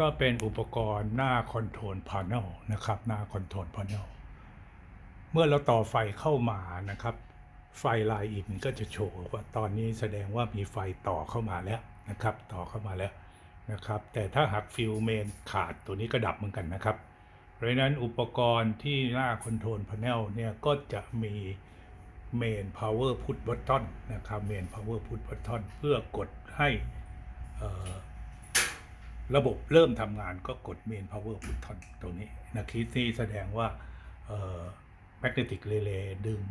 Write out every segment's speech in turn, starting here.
ก็เป็นอุปกรณ์หน้าคอนโทรลพา n e l นลนะครับหน้าคอนโทรลพา n e l เมื่อเราต่อไฟเข้ามานะครับ ไฟไลน์อินก็จะโชว์ว่าตอนนี้แสดงว่ามีไฟต่อเข้ามาแล้วนะครับ ต่อเข้ามาแล้วนะครับ แต่ถ้าหากฟิลเมนขาดตัวนี้ก็ดับเหมือนกันนะครับ เพราะนั้นอุปกรณ์ที่หน้าคอนโทรลพา n e l เนี่ยก็จะมีเมน power put button นนะครับเมน power put button เพื่อกดให้อ่อ ระบบเริ่มทำงานก็กด main power button ตรงนี้นะคลิปนี้แสดงว่า magnetic relay ดึง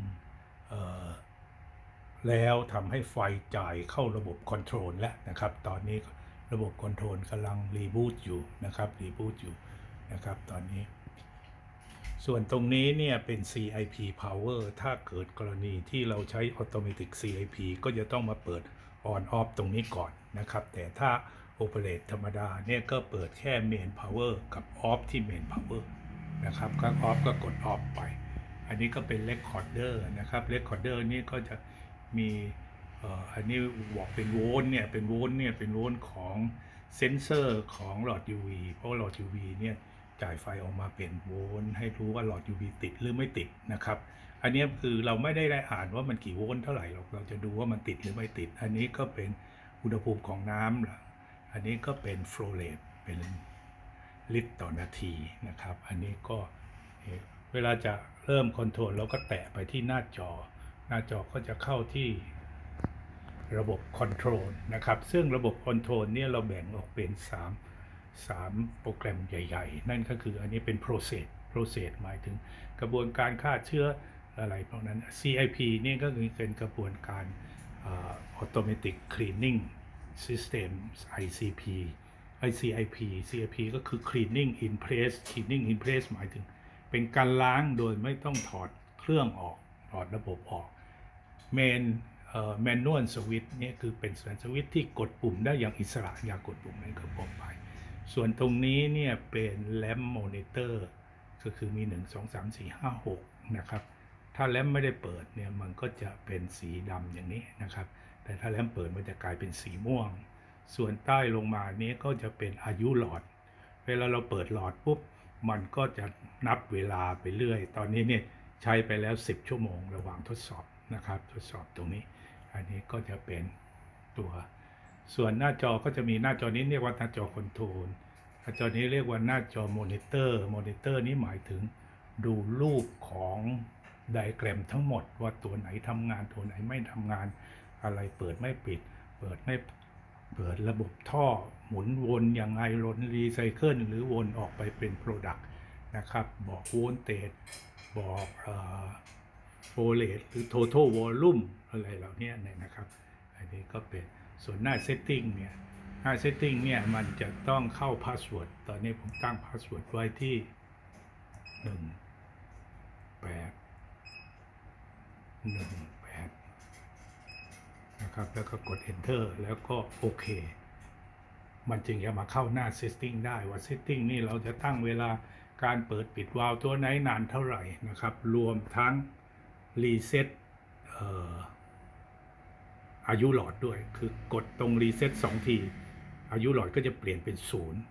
แล้วทำให้ไฟจ่ายเข้าระบบคอนโทรลแล้วนะครับ ตอนนี้ระบบคอนโทรลกำลังรีบูตอยู่นะครับรีบูตอยู่นะครับตอนนี้ ส่วนตรงนี้เนี่ยเป็น CIP power ถ้าเกิดกรณีที่เราใช้ automatic CIP ก็จะต้องมาเปิด on off ตรงนี้ก่อนนะครับ แต่ถ้า operate ธรรมดาเนี่ยก็เปิดแค่ main power กับ off ที่ main power นะครับก็ off ก็กด off ไป อันนี้ก็เป็น recorder นะครับ recorder นี่ก็จะมีอันนี้บอกเป็นโวลต์เนี่ยเป็นโวลต์เนี่ยเป็นโวลต์ของเซนเซอร์ของหลอด UV เพราะหลอด UV เนี่ยจ่ายไฟออกมาเป็นโวลต์ให้รู้ว่าหลอด UV ติดหรือไม่ติดนะครับ อันนี้คือเราไม่ได้ได้อ่านว่ามันกี่โวลต์เท่าไหร่หรอกเราจะดูว่ามันติดหรือไม่ติด อันนี้ก็เป็นอุณหภูมิของน้ำล่ะ อันนี้ก็เป็น flow rate เป็นลิตรต่อนาทีนะครับ อันนี้ก็เวลาจะเริ่มคอนโทรลเราก็แตะไปที่หน้าจอ หน้าจอก็จะเข้าที่ระบบคอนโทรลนะครับ ซึ่งระบบคอนโทรลเนี่ยเราแบ่งออกเป็น 3 3 โปรแกรมใหญ่ ๆ นั่นก็คืออันนี้เป็น process process หมายถึงกระบวนการฆ่าเชื้ออะไรพวกนั้น CIP เนี่ยก็คือเป็นกระบวนการอ่า automatic cleaning system ICP ICIP CIP ก็คือ cleaning in place cleaning in place หมายถึง เป็นการล้างโดยไม่ต้องถอดเครื่องออกถอดระบบออกเมนแมนนวลสวิตเนี่ยคือเป็นสวิตช์ที่กดปุ่มได้อย่างอิสระอยากกดปุ่มไหนก็กไป ส่วนตรงนี้เนี่ยเป็นแลมโมนิเตอร์ก็คือมี 1 2 3 4 5 6 นะครับ ถ้าแลมไม่ได้เปิดเนี่ยมันก็จะเป็นสีดำอย่างนี้นะครับ แต่ถ้าแลมเปิดมันจะกลายเป็นสีม่วง ส่วนใต้ลงมานี้ก็จะเป็นอายุหลอด เวลาเราเปิดหลอดปุ๊บมันก็จะนับเวลาไปเรื่อย ตอนนี้เนี่ยใช้ไปแล้ว 10 ชั่วโมงระหว่างทดสอบนะครับ ทดสอบตรงนี้ อันนี้ก็จะเป็นตัว ส่วนหน้าจอก็จะมีหน้าจอนี้เรียกว่าหน้าจอคอนโทรลหน้าจอนี้เรียกว่าหน้าจอมอนิเตอร์ มอนิเตอร์นี้หมายถึงดูรูปของไดแกรมทั้งหมดว่าตัวไหนทำงานตัวไหนไม่ทำงาน อะไรเปิดไม่ปิด เปิดไม่เปิดระบบท่อหมุนวนยังไงลนรีไซเคิลหรือวนออกไปเป็นโปรดักต์นะครับบอกวนเตจบอกโฟเลตหรือ total volume อะไรเหล่านี้นะครับอันนี้ก็เป็นส่วนหน้า setting เนี่ยหน้า setting เนี่ยมันจะต้องเข้า password ตอนนี้ผมตั้ง password ไว้ที่ 1 8 1 นะครับ แล้วก็กด enter แล้วก็โอเค มันจึงจะมาเข้าหน้า setting ได้ว่า setting นี่เราจะตั้งเวลาการเปิดปิดวาล์วตัวไหนนานเท่าไหร่นะครับ รวมทั้ง reset เอ่ออายุหลอดด้วย คือกดตรงรีเซ็ตสองที อายุหลอดก็จะเปลี่ยนเป็นศูนย์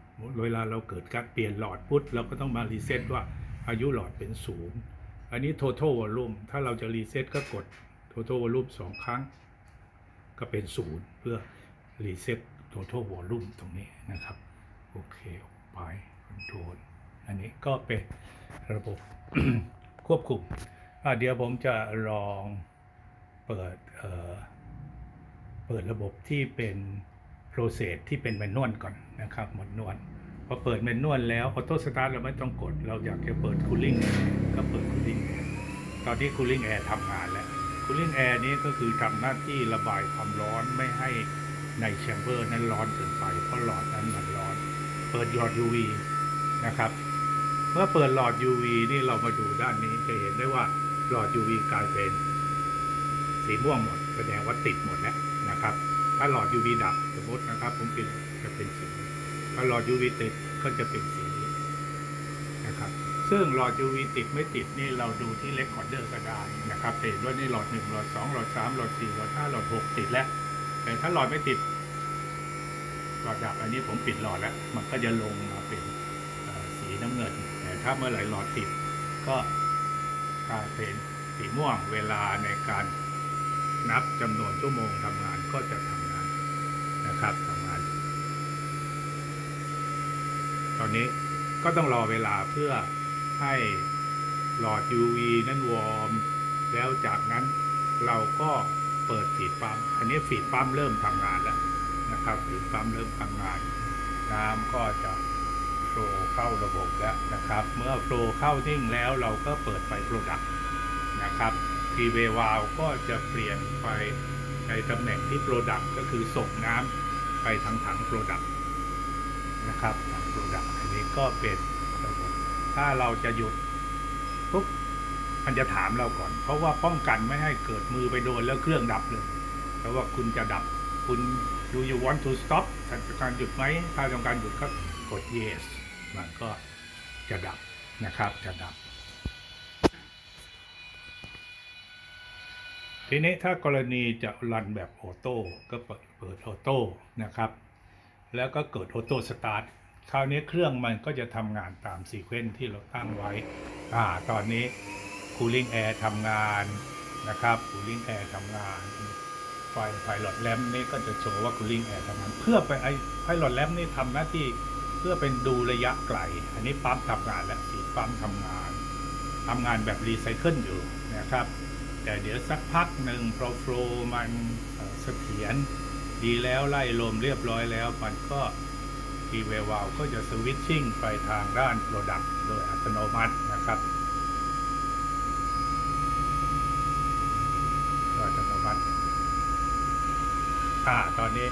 เวลาเราเกิดการเปลี่ยนหลอดปุ๊บเราก็ต้องมารีเซ็ตว่าอายุหลอดเป็นศูนย์อันนี้ total volume ถ้าเราจะรีเซ็ตก็กด total volume สองครั้ง ก็เป็นศูนย์เพื่อรีเซ็ต total volume ตรงนี้นะครับ โอเคไปคอนโทรลอันนี้ก็เป็นระบบควบคุมเดี๋ยวผมจะลองเปิดเอ่อเปิดระบบที่เป็นโปรเซสที่เป็นแมนนวลก่อนนะครับหมดนวลพอเปิดแมนนวลแล้วออโต้สตาร์ทเราไม่ต้องกด เราอยากจะเปิดคูลิ่งก็เปิดคูลิ่งตอนที่คูลิ่งแอร์ทำงานแล้ว คูลิ่งแอร์นี้ก็คือทำหน้าที่ระบายความร้อนไม่ให้ในแชมเบอร์นั้นร้อนเกินไป เพราะหลอดนั้นมันร้อน เปิดหลอด UV นะครับ เมื่อเปิดหลอด UV นี่เรามาดูด้านนี้จะเห็นได้ว่าหลอด UV กลายเป็นสีม่วงหมด แสดงว่าติดหมดแล้วนะครับ ถ้าหลอด UV ดับสมมตินะครับ ผมปิดจะเป็นสีถ้าหลอด UV ติดก็จะเป็นสี ซึ่งหลอด UV ติดไม่ติดนี่เราดูที่เลคคอร์เดอร์ก็ได้นะครับเห็นว่านี่หลอด1หลอด2หลอด3หลอด4หลอด5หลอด6ติดแล้วแต่ถ้าหลอดไม่ติดหลอดดับอันนี้ผมปิดหลอดแล้วมันก็จะลงมาเป็นสีน้ำเงินแต่ถ้าเมื่อไหร่หลอดติดก็กลายเป็นสีม่วงเวลาในการนับจำนวนชั่วโมงทำงานก็จะทำงานนะครับทำงาน ตอนนี้ก็ต้องรอเวลาเพื่อ ให้หลอด UV นั้นวอร์ม แล้วจากนั้นเราก็เปิดฟีดปั๊ม อันนี้ฟีดปั๊มเริ่มทำงานแล้วนะครับฟีดปั๊มเริ่มทำงาน น้ำก็จะโฟล์เข้าระบบแล้วนะครับ เมื่อโฟล์เข้านิ่งแล้วเราก็เปิดไฟโปรดักต์นะครับทีเววาลก็จะเปลี่ยนไฟในตำแหน่งที่โปรดักต์ก็คือส่งน้ำไปทางถังโปรดักต์นะครับทางโปรดักต์อันนี้ก็เป็น ถ้าเราจะหยุดปุ๊บมันจะถามเราก่อน เพราะว่าป้องกันไม่ให้เกิดมือไปโดนแล้วเครื่องดับเลยเพราะว่าคุณจะดับ คุณ do you want to stop ถ้าต้องการหยุดไหมถ้าต้องการหยุดก็กด yes มันก็จะดับนะครับจะดับ ทีนี้ถ้ากรณีจะรันแบบออโต้ก็เปิดเปิดออโต้นะครับ แล้วก็เกิดออโต้สตาร์ท คราวนี้เครื่องมันก็จะทำงานตามซีเควนซ์ที่เราตั้งไว้อ่าตอนนี้ Cooling Air ทำงานนะครับ Cooling Air ทำงาน ไฟไฟหลอดแลมนี่ก็จะโชว์ว่า Cooling Air ทำงาน เพื่อไปไอไฟหลอดแลมนี่ทำหน้าที่เพื่อเป็นดูระยะไกล อันนี้ปั๊มทำงานแล้วสีปั๊มทำงานทำงานแบบรีไซเคิลอยู่นะครับแต่เดี๋ยวสักพักหนึ่งพอโฟลมันเสถียรดีแล้วไล่ลมเรียบร้อยแล้วมันก็ ทีเววาลก็จะสวิตชิ่งไปทางด้านโปรดักต์โดยอัตโนมัตินะครับโดยอัตโนมัติอ่าตอนนี้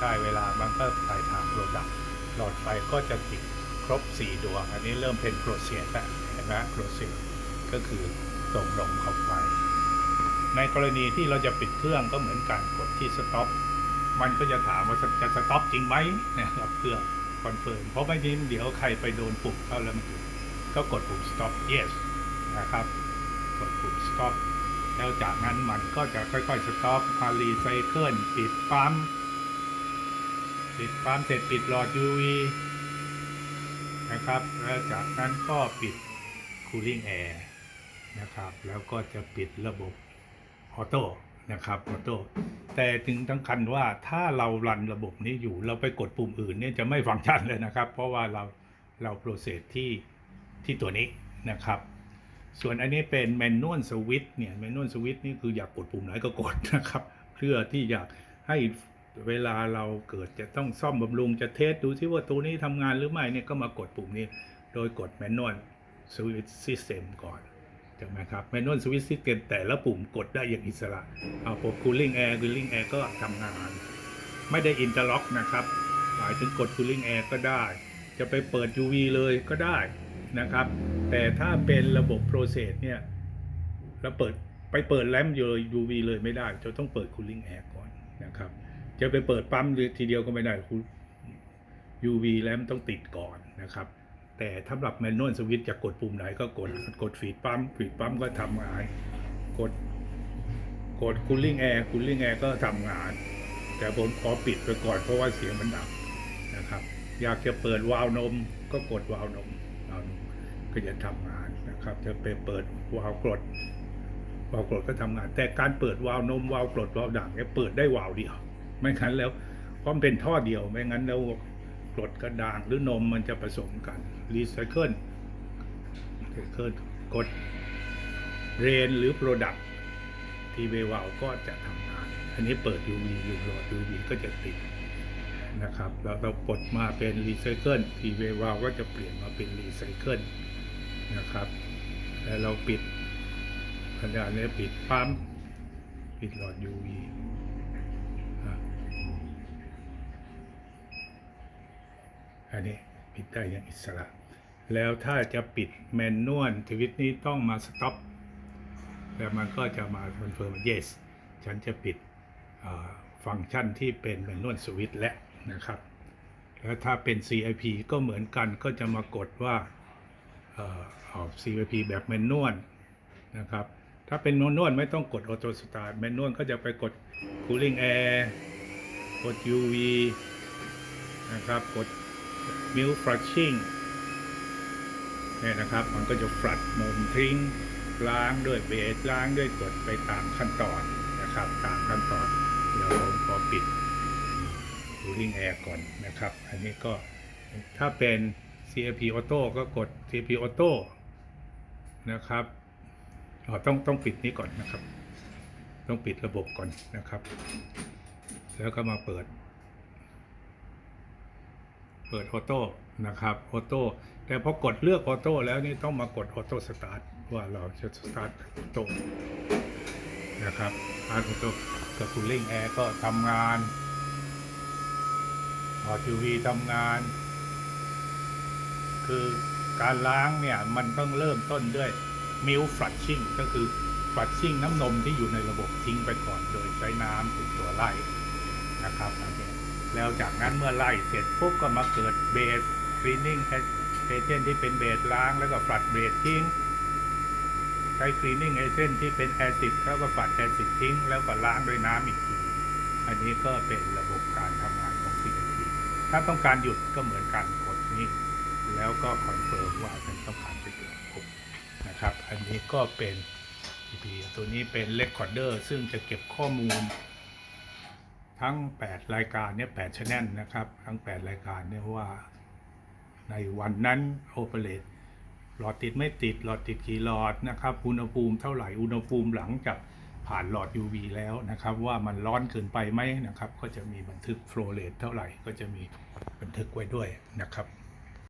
ได้เวลามันก็ไปทางโปรดักต์หลอดไฟก็จะติดครบ 4 ดวง อันนี้เริ่มเป็นโปรเซียแล้วเห็นไหมโปรเซียก็คือส่งลมเข้าไป ในกรณีที่เราจะปิดเครื่องก็เหมือนกันกดที่สต็อปมันก็จะถามว่าจะสต็อปจริงไหมนะครับเพื่อ คอนเฟิร์มเพราะไม่งั้เดี๋ยวใครไปโดนปุ่มเข้าแล้วมันหยุดก็กดปุ่ม stop yes นะครับ กดปุ่ม stop แล้วจากนั้นมันก็จะค่อยๆ stop มารีไซเคิลปิดปั๊มปิดปั๊มเสร็จปิดหลอด UV นะครับ แล้วจากนั้นก็ปิด cooling air นะครับ แล้วก็จะปิดระบบออโต้ นะครับออโต้แต่ถึงทั้งคันว่าถ้าเรารันระบบนี้อยู่เราไปกดปุ่มอื่นเนี่ยจะไม่ฟังก์ชันเลยนะครับ เพราะว่าเราเราโปรเซสที่ที่ตัวนี้นะครับ ส่วนอันนี้เป็นแมนนวลสวิตเนี่ยแมนนวลสวิตนี่คืออยากกดปุ่มไหนก็กดนะครับ เพื่อที่อยากให้เวลาเราเกิดจะต้องซ่อมบำรุงจะเทสดูซิว่าตัวนี้ทำงานหรือไม่เนี่ยก็มากดปุ่มนี้ โดยกดแมนนวลสวิตซิสเต็มก่อน ช่ไหมครับแมนนวลสวิตซิสเต็มแต่ละปุ่มกดได้อย่างอิสระเอาปุ่ม cooling air cooling air ก็ทำงาน ไม่ได้อินเตอร์ล็อกนะครับ หมายถึงกด cooling air ก็ได้ จะไปเปิด UV เลยก็ได้นะครับ แต่ถ้าเป็นระบบ process เนี่ยเราเปิดไปเปิดแลมอยู่เลย UV เลยไม่ได้ จะต้องเปิด cooling air ก่อนนะครับ จะไปเปิดปั๊มเลยทีเดียวก็ไม่ได้ UV แลมต้องติดก่อนนะครับ แต่สำหรับแมนนวลสวิตจะกดปุ่มไหนก็กดกดฟีดปั๊มฟีดปั๊มก็ทำงาน กดกด cooling air cooling air ก็ทำงาน แต่ผมขอปิดไปก่อนเพราะว่าเสียงมันดังนะครับ อยากจะเปิดวาล์วนมก็กดวาล์วนมวาล์วนมก็จะทำงานนะครับ จะไปเปิดวาล์วกรดวาล์วกรดก็ทำงาน แต่การเปิดวาล์วนมวาล์วกรดวาล์วด่างเนี่ยเปิดได้วาล์วเดียว ไม่งั้นแล้วเพราะมันเป็นท่อเดียวไม่งั้นแล้วกรดกระด่างหรือนมมันจะผสมกัน รีไซเคิลรีไซเคิลกดเรนหรือโปรดักทีเววาลก็จะทำงาน อันนี้เปิด UV อยู่หลอด UV ก็จะติดนะครับแล้วเรากดมาเป็นรีไซเคิลทีเววาลก็จะเปลี่ยนมาเป็นรีไซเคิลนะครับแล้วเราปิดขนาดนี้ปิดปั๊มปิดหลอด UV อันนี้ปิดได้อย่างอิสระ แล้วถ้าจะปิดแมนนวลทวิตนี้ต้องมาสต็อปแล้วมันก็จะมาคอนเฟิร์ม yes ฉันจะปิดฟังก์ชันที่เป็นแมนนวลสวิตและนะครับ แล้วถ้าเป็น CIP ก็เหมือนกันก็จะมากดว่าออก CIP แบบแมนนวลนะครับ ถ้าเป็นแมนนวลไม่ต้องกดออโต้สตาร์ทแมนนวลก็จะไปกด cooling air กด UV นะครับ กด milk flushing เนี่ยนะครับ มันก็จะฟลัดนมทิ้งล้างด้วยเบสล้างด้วยกดไปตามขั้นตอนนะครับ ตามขั้นตอนเดี๋ยวผมขอปิด cooling air ก่อนนะครับ อันนี้ก็ถ้าเป็น CAP Auto ก็กด CAP Auto นะครับอ๋อต้องต้องปิดนี้ก่อนนะครับ ต้องปิดระบบก่อนนะครับ แล้วก็มาเปิด เปิดออโต้ นะครับออโต้แต่พอกดเลือกออโต้แล้วนี่ต้องมากดออโต้สตาร์ทว่าเราจะสตาร์ทโต้นะครับสตาร์ทออโต้กับคูลิ่งแอร์ก็ทำงานออทีวีทำงาน คือการล้างเนี่ย มันต้องเริ่มต้นด้วยมิลฟลัชชิ่งก็คือฟลัชชิ่งน้ำนมที่อยู่ในระบบทิ้งไปก่อนโดยใช้น้ำเป็นตัวไล่นะครับแล้วจากนั้นเมื่อไล่เสร็จปุ๊บก็มาเกิดเบส คลีนนิ่งเอเจนที่เป็นเบสล้างแล้วก็ฟลัดเบสทิ้ง ใช้คลีนนิ่งเอเจนที่เป็นแอซิดแล้วก็ฝัดแอซิดทิ้ง แล้วก็ล้างด้วยน้ำอีกที อันนี้ก็เป็นระบบการทำงานของ CNC ถ้าต้องการหยุดก็เหมือนกันกดนี้แล้วก็คอนเฟิร์มว่าเป็นต้องการจะหยุดนะครับ อันนี้ก็เป็น EP ตัวนี้เป็นเ Recorder ซึ่งจะเก็บข้อมูล ทั้ง 8 รายการเนี่ย8ชแนลนะครับ ทั้ง 8 รายการเนี่ยว่า ในวันนั้นโอเปเรตหลอดติดไม่ติดหลอดติดกี่หลอดนะครับ อุณหภูมิเท่าไหร่อุณหภูมิหลังจากผ่านหลอด UV แล้วนะครับ ว่ามันร้อนเกินไปไหมนะครับ ก็จะมีบันทึกโฟลเรตเท่าไหร่ก็จะมีบันทึกไว้ด้วยนะครับ